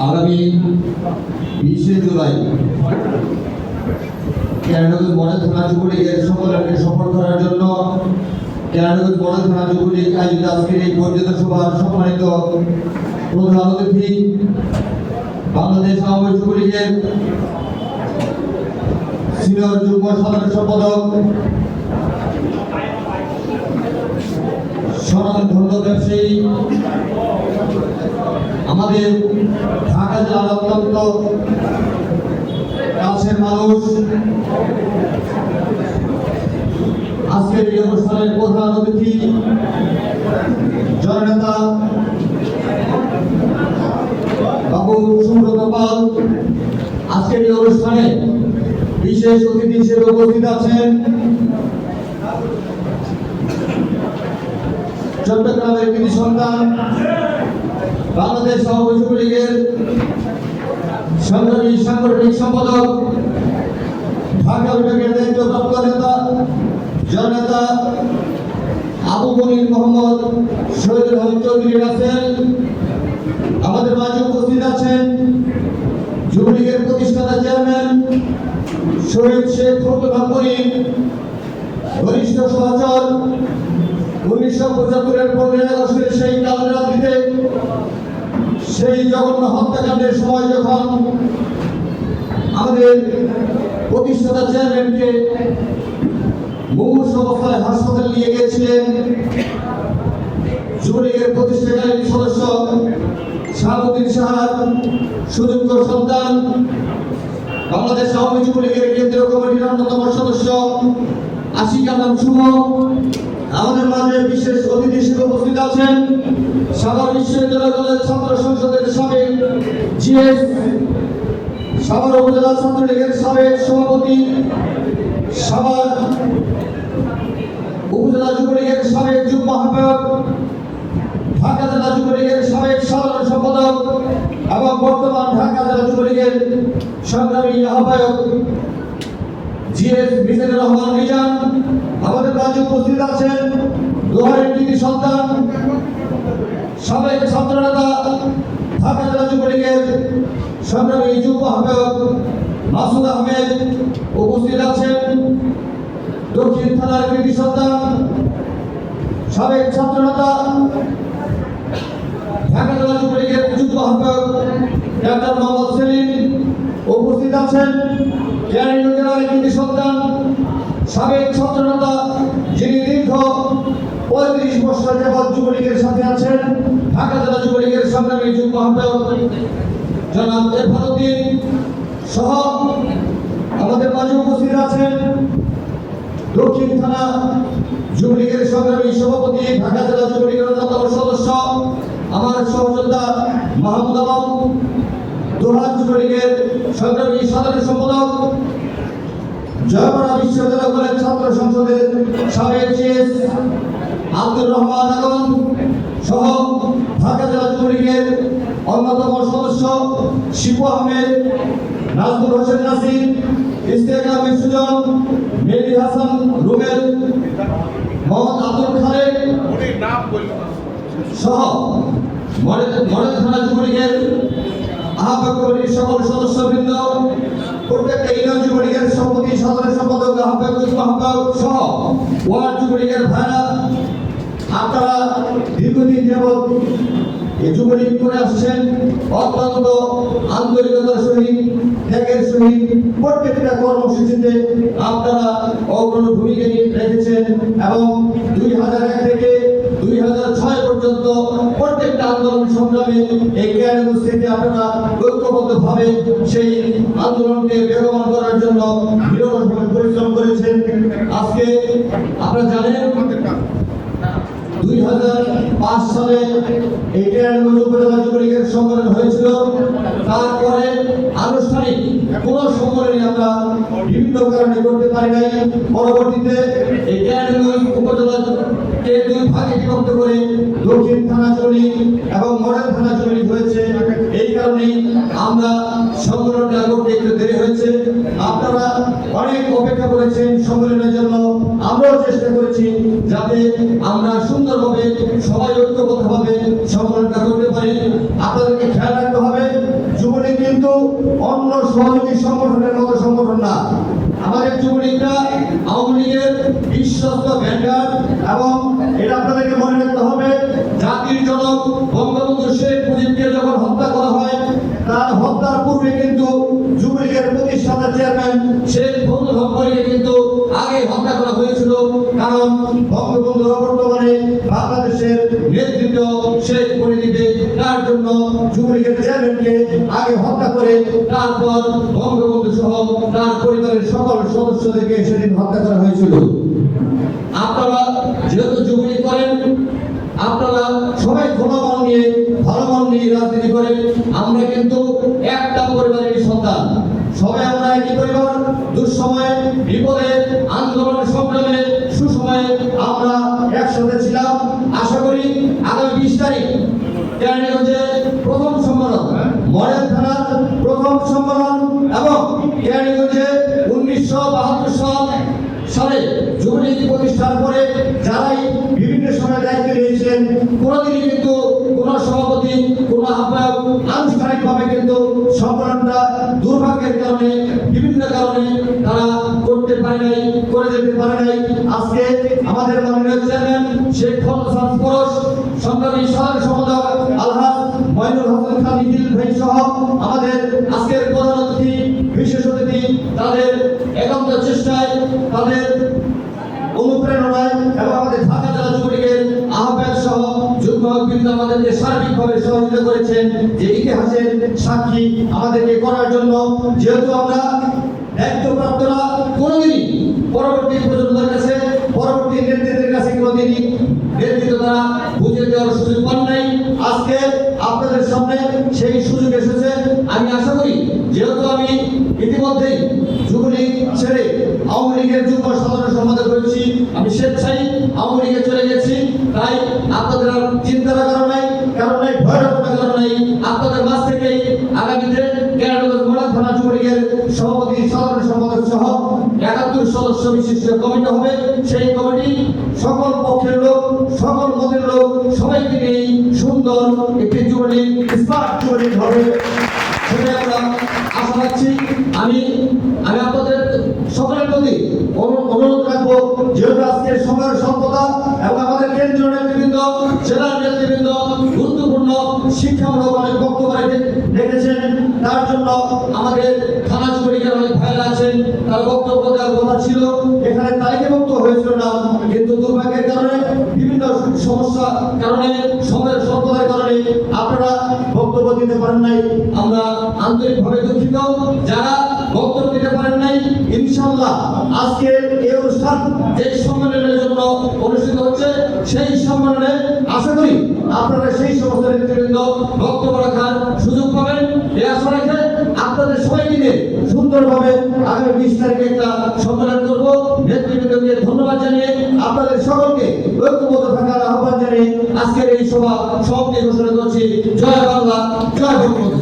আগামী বিশে জুলাই কেরানীগঞ্জ মডেল থানা যুবলীগের সম্মেলনকে সফল করার জন্য কেরানীগঞ্জ মডেল থানা যুবলীগ আয়োজিত আজকের এই বর্ধিত সভার সম্মানিত প্রধান অতিথি বাংলাদেশ আওয়ামী যুবলীগের সিনিয়র যুগ্ম সাধারণ সম্পাদক স্বনামধন্য ব্যবসায়ী আমাদের ঢাকা জেলার অত্যন্ত কাছের মানুষ। আজকের এই অনুষ্ঠানের প্রধান অতিথি, জননেতা বাবু সুব্রত পাল। আজকের এই অনুষ্ঠানে বিশেষ অতিথি হিসেবে উপস্থিত আছেন চট্টগ্রামের কৃতি সন্তান বাংলাদেশ সভাপতি যুবলীগের সংগ্রামী সাংগঠনিক সম্পাদক, ঢাকা বিভাগের দায়িত্বপ্রাপ্ত নেতা, জননেতা আবু মনির মোহাম্মদ শহীদুল হক চৌধুরী আছেন। আমাদের মাঝে উপস্থিত আছেন যুবলীগের প্রতিষ্ঠাতা চেয়ারম্যান শহীদ শেখ ফজলুল হক ঘনিষ্ঠ সহচর উনিশশো পঁচাত্তরের পনেরোই আগস্টের সেই কাল রাত্রিতে সেই জঘন্য হত্যাকাণ্ডের সময় যখন আমাদের প্রতিষ্ঠাতা চেয়ারম্যানকে মুমূর্ষ অবস্থায় হাসপাতাল নিয়ে গিয়েছিলেন, যুবলীগের প্রতিষ্ঠাকালীন সদস্য শাহাবুদ্দিন সাহার সুযোগ্য সন্তান, বাংলাদেশ আওয়ামী যুবলীগের কেন্দ্রীয় কমিটির অন্যতম সদস্য আশিক আলম শুভ আমাদের মাঝে বিশেষ অতিথি হিসেবে উপস্থিত আছেন সাভার বিশ্ববিদ্যালয় কলেজ ছাত্র সংসদের সাবেক জিএস, সাভার উপজেলা ছাত্রলীগের সাবেক সভাপতি, সাভার উপজেলা যুবলীগের সাবেক যুগ্ম আহ্বায়ক ঢাকা জেলা যুবলীগের সাবেক সাধারণ সম্পাদক এবং বর্তমান ঢাকা জেলা যুবলীগের সংগ্রামী আহ্বায়ক জিএস মিজানুর রহমান মিজান, আমাদের মাঝে উপস্থিত আছেন দোহারের কৃতি সন্তান, সাবেক ছাত্রনেতা ঢাকা জেলা যুবলীগের সংগ্রামী যুব আহ্বায়ক মাসুদ আহমেদ উপস্থিত আছেন, দক্ষিণ থানার কৃতি সন্তান, সাবেক ছাত্রনেতা ঢাকা জেলা যুবলীগের যুব আহ্বায়ক ডাক্তার মোহাম্মদ সেলিম উপস্থিত আছেন। কেরানীগঞ্জ জেলার একটি সন্তান, সাবেক ছাত্রনেতা যিনি দীর্ঘ পঁয়ত্রিশ বছর যাবৎ যুবলীগের সাথে আছেন, ঢাকা জেলা যুবলীগের সংগ্রামী যুগ্ম আহ্বায়ক জনাব এরফানুদ্দিন সহ আমাদের মাঝে উপস্থিত আছেন দক্ষিণ থানা যুবলীগের সংগ্রামী সভাপতি, ঢাকা জেলা যুবলীগের অন্যতম সদস্য, আমার সহযোদ্ধা মাহমুদ আলম। দোহার যুবলীগের সংগ্রামী সাধারণ সম্পাদক জয়পুরা বিশ্ববিদ্যালয় কলেজ ছাত্র সংসদের সাবেক চিএস আব্দুর রহমান আগন সহ ঢাকা জেলা যুবলীগের অন্যতম সদস্য শিপু আহমেদ, নাজমুল হোসেন নাসির ইস্তেক আহমেদ সুজন, মেহেদি হাসান রুমেল মোহাম্মদ আব্দুল খালেক সহ মডেল থানা যুবলীগের আহ্বায়ক কমিটির সকল সদস্যবৃন্দ, প্রত্যেকটা ইউনিয়ন যুবলীগের সভাপতি সাধারণ সম্পাদক, আহ্বায়ক আহ্বায়ক সহ ওয়ার্ড যুবলীগের ভাইরা, আপনারা দীর্ঘদিন যাবৎ এই যুবলীগ করে আসছেন, অত্যন্ত আন্তরিকতার সহিত, ত্যাগের সহিত প্রত্যেকটা কর্মসূচিতে আপনারা অগ্রণী ভূমিকা নিয়ে রেখেছেন এবং দুই হাজার এক থেকে দুই হাজার ছয় পর্যন্ত প্রত্যেকটা আন্দোলন সংগ্রামে এই জ্ঞানগঞ্জ থেকে আপনারা ঐক্যবদ্ধভাবে সেই আন্দোলনকে বেগবান করার জন্য নিরলসভাবে পরিশ্রম করেছেন। আজকে আপনারা জানেন দুই হাজার পাঁচ সালে এই টেরানগঞ্জ উপজেলা যুবলীগের সম্মেলন হয়েছিল। তারপরে আনুষ্ঠানিক কোন সম্মেলনে আমরা বিভিন্ন কারণে করতে পারি নাই। পরবর্তীতে এই টেরানগঞ্জ উপজেলাকে দুই ভাগে বিভক্ত করে দক্ষিণ থানা যুবলীগ এবং মডেল থানা যুবলীগ হয়েছে। এই কারণে আমরা সম্মেলনটা করতে একটু দেরি হয়েছে। আপনারা অনেক অপেক্ষা করেছেন সম্মেলনের জন্য। আমরাও চেষ্টা করেছি যাতে আমরা সুন্দরভাবে সবাই ঐক্যবদ্ধভাবে সম্মানটা করতে পারি। আপনাদেরকে খেয়াল রাখতে হবে, যুবলীগ কিন্তু অন্য সহযোগী সংগঠনের মতো সংগঠন না। আমাদের যুবলীগটা আওয়ামী লীগের বিশ্বস্ত ভ্যান্ডার বঙ্গবন্ধু বর্তমানে বাংলাদেশের নেতৃত্ব করে দিবে তার জন্য যুবলীগের চেয়ারম্যানকে আগে হত্যা করে তারপর বঙ্গবন্ধু সহ তার পরিবারের সকল সদস্যদেরকে সেদিন হত্যা করা হয়েছিল। আপনারা যেহেতু যুবলীগ করেন আপনারা সবাই খোলা মন নিয়ে ভালো মন নিয়ে রাজনীতি করেন আমরা কিন্তু একটা পরিবারের সন্তান সবাই আমরা একই পরিবার দুঃসময়ে বিপদে আন্দোলন সংগ্রামে সুসময়ে আমরা একসাথে ছিলাম আশা করি আগামী বিশ তারিখ কেরানীগঞ্জে প্রথম সম্মেলন, মডেল প্রথম সম্মেলন এবং কেরানীগঞ্জে উনিশশো বাহাত্তর সাল সালে যুবলীগ প্রতিষ্ঠার পরে যারাই বিভিন্ন সময় দায়িত্ব নিয়েছিলেন, কোনোদিনই কিন্তু কোন সভাপতি, কোন আহ্বায়ক আনুষ্ঠানিকভাবে কিন্তু সম্মেলনটা দুর্ভাগ্যের কারণে, বিভিন্ন কারণে তারা করতে পারে করে যেতে পারে নাই। আজকে আমাদের মাননীয় চেয়ারম্যান মইনুল হাসান খান নিখিল ভাই সহ আমাদের আজকের প্রধান অতিথি, বিশেষ অতিথি, তাদের একান্ত চেষ্টায়, তাদের অনুপ্রেরণায় এবং আমাদের ঢাকা জেলা যুবলীগের আহ্বায়ক সহ যুগ্ম বৃন্দ আমাদেরকে সার্বিকভাবে সহযোগিতা করেছেন যে ইতিহাসের সাক্ষী আমাদেরকে করার জন্য। যেহেতু আমরা দায়িত্বপ্রাপ্তরা কোনোদিনই পরবর্তী প্রজন্মের কাছে, পরবর্তী নেতৃত্বের কাছে কোনোদিনই নেতৃত্ব দ্বারা বুঝে দেওয়ার সুযোগ পান নাই। আজকে আপনাদের সামনে সেই সুযোগ এসেছে। আমি আশা করি, যেহেতু আমি ইতিমধ্যেই যুবলীগ ছেড়ে আওয়ামী লীগের যুগ্ম সাধারণ সম্পাদক হয়েছি, আমি স্বেচ্ছায় আওয়ামী লীগে চলে গেছি, তাই আপনাদের আর চিন্তার কারণ নাই কারণ নাই ভয়ের কোনো কারণ নাই। আপনাদের মাঝ থেকেই আগামীতে কেরানীগঞ্জ মডেল থানা যুবলীগের সভাপতি, সাধারণ সম্পাদক সহ একাত্তর সদস্য বিশিষ্ট কমিটি হবে। সেই কমিটি সকল পক্ষের লোক, সকল মতের লোক, সবাইকে নিয়ে সুন্দর একটি যুবলীগ স্মার্ট যুবলীগ হবে সেটা আমরা আশা রাখছি। আমি আমি আপনাদের সকলের প্রতি অনুরোধ রাখব, যেহেতু আজকে সময়ের স্বল্পতা এবং আমাদের কেন্দ্রীয় নেতৃবৃন্দ জেলার নেতৃবৃন্দ গুরুত্বপূর্ণ শিক্ষামূলক অনেক বক্তব্য রেখে- রেখেছেন, তার জন্য আমাদের থানা যুবলীগের অনেক ভাইরা আছেন বক্তব্য দেওয়ার কথা ছিল। এখানে তালিকাভুক্ত হয়েছিল না। কিন্তু দুর্ভাগ্যের কারণে, বিভিন্ন সমস্যা কারণে সময়ের স্বল্পতার কারণে আপনারা বক্তব্য দিতে পারেন নাই। আমরা আন্তরিকভাবে দুঃখিত। যারা বক্তব্য দিতে পারেন নাই ইনশাল্লাহ আজকে এই অনুষ্ঠান, যে সম্মেলনের জন্য অনুষ্ঠিত হচ্ছে, সেই সম্মেলনে আশা করি আপনারা সেই সমস্ত নেতৃবৃন্দ বক্তব্য রাখার সুযোগ পাবেন। এই আশা রেখে আপনাদের সবাইকে নিয়ে সুন্দরভাবে আগামী বিশ তারিখে একটা সম্মেলন করব। নেতৃবৃন্দকে ধন্যবাদ জানিয়ে আপনাদের সকলকে ঐক্যবদ্ধ থাকার আহ্বান জানিয়ে আজকের এই সভা সমাপ্তি ঘোষণা করছি। জয় বাংলা, জয় বঙ্গবন্ধু।